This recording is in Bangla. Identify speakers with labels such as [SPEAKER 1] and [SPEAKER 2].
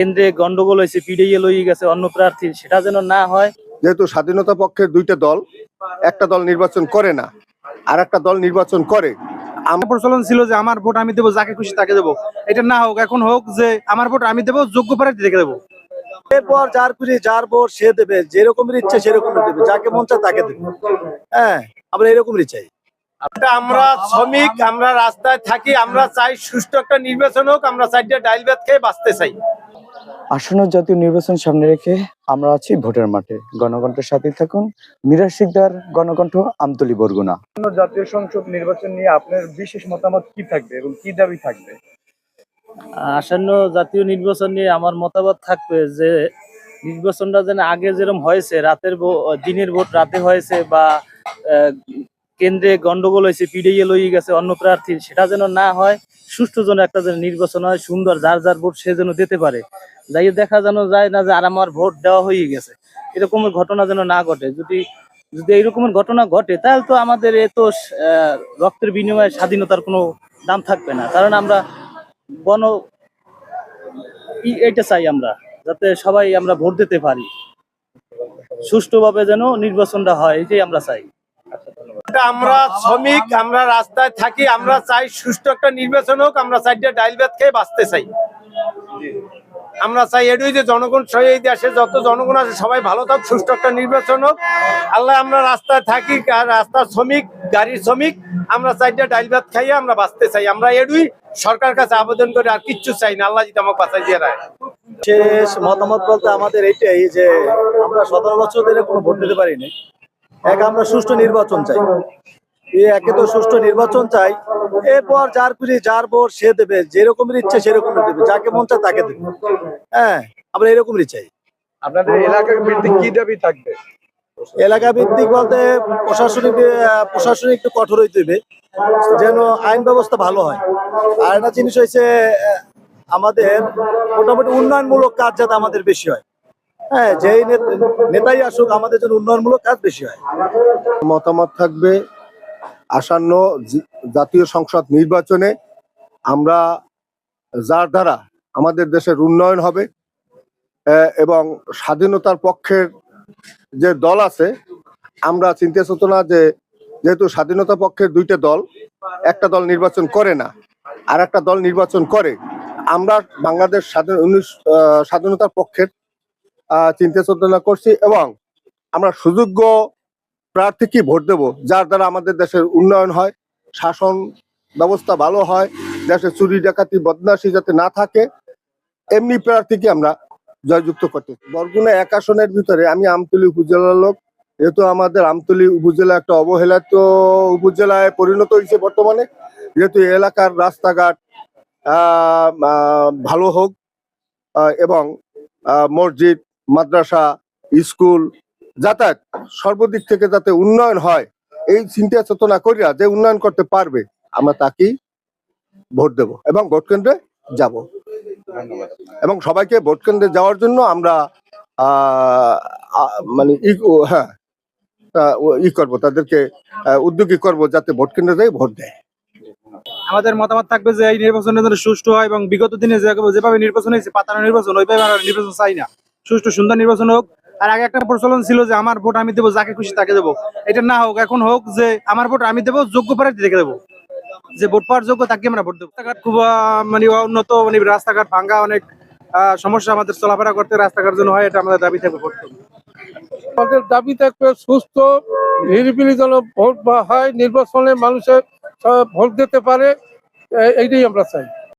[SPEAKER 1] কেন্দ্রে গন্ডগোল হয়েছে পিডিএ লই গেছে অন্য প্রার্থীর সেটা যেন না হয়।
[SPEAKER 2] যেহেতু স্বাধীনতা পক্ষের দুইটা দল একটা দল নির্বাচন করে না আর একটা দল নির্বাচন করে।
[SPEAKER 3] আমার প্রচলন ছিল যে আমার ভোট আমি দেবো যাকে খুশি তাকে দেবো। এটা না হোক এখন হোক যে আমার ভোট আমি দেবো যোগ্য প্রার্থী রেখে দেবো।
[SPEAKER 4] এরপর যার খুশি যার ভোট সে দেবে যেরকমের ইচ্ছে সেরকমের দেবে যাকে মন চায় তাকে দেবে। হ্যাঁ আমরা এরকমই চাই।
[SPEAKER 5] আমরা শ্রমিক আমরা রাস্তায় থাকি আমরা চাই সুষ্ঠু একটা নির্বাচন হোক আমরা চারটা ডাইল ভাত খেয়ে বাঁচতে চাই।
[SPEAKER 6] আসন্ন জাতীয় নির্বাচন সামনে রেখে আমরা আছি ভোটের মাঠে। গণকণ্ঠের সাথে থাকুন। মিরাজ শিকদার গণকণ্ঠ আমতলি বরগুনা।
[SPEAKER 3] জাতীয় সংসদ নির্বাচন নিয়ে আপনার বিশেষ মতামত কি থাকবে এবং কি দাবি থাকবে?
[SPEAKER 1] আসন্ন জাতীয় নির্বাচন নিয়ে আমার মতামত থাকবে যে নির্বাচনটা যেন আগে যেরকম হয়েছে রাতের ভো- দিনের ভোট রাতে হয়েছে বা আহ, কেন্দ্রে গন্ডগোল হয়েছে পিডিএ লই গেছে অন্য প্রার্থী সেটা যেন না হয়। সুষ্ঠু যেন একটা যেন নির্বাচন হয় সুন্দর যার যার ভোট সে যেন দিতে পারে। যাই দেখা যেন যায় না যে আর আমার ভোট দেওয়া হয়ে গেছে। এরকমের ঘটনা যেন না ঘটে। যদি যদি এইরকমের ঘটনা ঘটে তাহলে তো আমাদের এ তো আহ, রক্তের বিনিময়ে স্বাধীনতার কোনো দাম থাকবে না। কারণ আমরা গণ এইটা চাই আমরা যাতে সবাই আমরা ভোট দিতে পারি। সুষ্ঠুভাবে যেন নির্বাচনটা হয় এটাই আমরা চাই।
[SPEAKER 5] আমরা শ্রমিক, আমরা রাস্তায় থাকি, আমরা চাই সুষ্ঠু একটা নির্বাচন হোক, আমরা চারটা ডাইল ভাত খেয়ে বাঁচতে চাই। আমরা চাই এটাই যে জনগণ এই দেশে যত জনগণ আছে সবাই ভালো থাক, সুষ্ঠু একটা নির্বাচন হোক। আল্লাহ আমরা রাস্তায় থাকি রাস্তার শ্রমিক, গাড়ির শ্রমিক, আমরা চারটা ডাইল ভাত খাইয়ে আমরা বাঁচতে চাই। আমরা এডুই সরকার কাছে আবেদন করে, আর কিচ্ছু চাই না, আল্লাহ যদি আমাকে বাঁচাই দিয়ে রায়।
[SPEAKER 4] শেষ মতামত বলতে আমাদের এইটাই যে আমরা সতেরো বছর ধরে কোনো ভোট দিতে পারিনি। এক আমরা সুষ্ঠু নির্বাচন চাই। এই একে তো সুষ্ঠু নির্বাচন চাই। এরপর যার খুশি যার ভোট সে দেবে। যেরকমের ইচ্ছে সেরকম দেবে। যাকে মন চায় তাকে দেবে। হ্যাঁ আমরা এরকমই চাই।
[SPEAKER 3] আপনাদের এলাকার ভিত্তিক কি দাবি থাকবে?
[SPEAKER 4] এলাকা ভিত্তিক বলতে প্রশাসনিক প্রশাসনিক একটু কঠোর হইতে হবে যেন আইন ব্যবস্থা ভালো হয়। আর একটা জিনিস হয়েছে আমাদের মোটামুটি উন্নয়নমূলক কাজ যাতে আমাদের বেশি হয়। হ্যাঁ যেই নেত- নেতাই আসুক, আমাদের জন্য উন্নয়নমূলক কাজ বেশি হয়।
[SPEAKER 2] মতামত থাকবে, আসন্ন জাতীয় সংসদ নির্বাচনে আমরা যার দ্বারা আমাদের দেশের উন্নয়ন হবে এবং স্বাধীনতার পক্ষের যে দল আছে, আমরা চিন্তা চেতনা যে যেহেতু স্বাধীনতা পক্ষের দুইটা দল, একটা দল নির্বাচন করে না আর একটা দল নির্বাচন করে, আমরা বাংলাদেশ স্বাধীন স্বাধীনতার পক্ষের চিন্তা চেতনা করছি এবং আমরা সুযোগ্য প্রার্থীকে ভোট দেব, যার দ্বারা আমাদের দেশের উন্নয়ন হয়, শাসন ব্যবস্থা ভালো হয় দেশে চুরি ডাকাতি, বদমাশি যাতে না থাকে, এমনি প্রার্থীকে আমরা জয়যুক্ত করতে। বরগুনা এক আসনের ভিতরে আমি আমতলি উপজেলার লোক, যেহেতু আমাদের আমতলি উপজেলা একটা অবহেলিত উপজেলায় পরিণত হয়েছে বর্তমানে, যেহেতু এলাকার রাস্তাঘাট ভালো হোক এবং মসজিদ মাদ্রাসা, স্কুল, যাতায়াত সর্বদিক থেকে যাতে উন্নয়ন হয়, এই চিন্তা চেতনা করিয়া যে উন্নয়ন করতে পারবে, আমরা তাকেই ভোট দেব এবং ভোট কেন্দ্রে যাব। এবং সবাইকে ভোট কেন্দ্রে যাওয়ার জন্য আমরা মানে হ্যাঁ ই করব, তাদেরকে উদ্যোগী করব যাতে ভোট কেন্দ্রে যাই ভোট দেয়।
[SPEAKER 3] আমাদের মতামত থাকবে যে এই নির্বাচনের জন্য সুষ্ঠু হয় এবং বিগত দিনে যেভাবে নির্বাচন হয়েছে, পাতানো নির্বাচন, ওইভাবে আমরা নির্বাচন চাই না। সুষ্ঠু সুন্দর নির্বাচন হোক। আর আগে একটা প্রচলন ছিল যে আমার ভোট আমি দেবো, যাকে খুশি তাকে দেবো। এটা না হোক, এখন হোক যে আমার ভোট আমি দেবো, যোগ্য প্রার্থী রেখে দেবো। যে ভোট পাওয়ার যোগ্য তাকে আমরা ভোট দেবো। রাস্তাঘাট খুব মানে উন্নত মানে রাস্তাঘাট ভাঙ্গা অনেক সমস্যা আমাদের চলাফেরা করতে রাস্তাঘাট জন্য হয়, এটা আমাদের দাবি থাকবে ভোট
[SPEAKER 7] আমাদের দাবি থাকবে সুস্থ, নিরিবিলি যেন ভোট হয়, নির্বাচনে মানুষের ভোট দিতে পারে এইটাই আমরা চাই।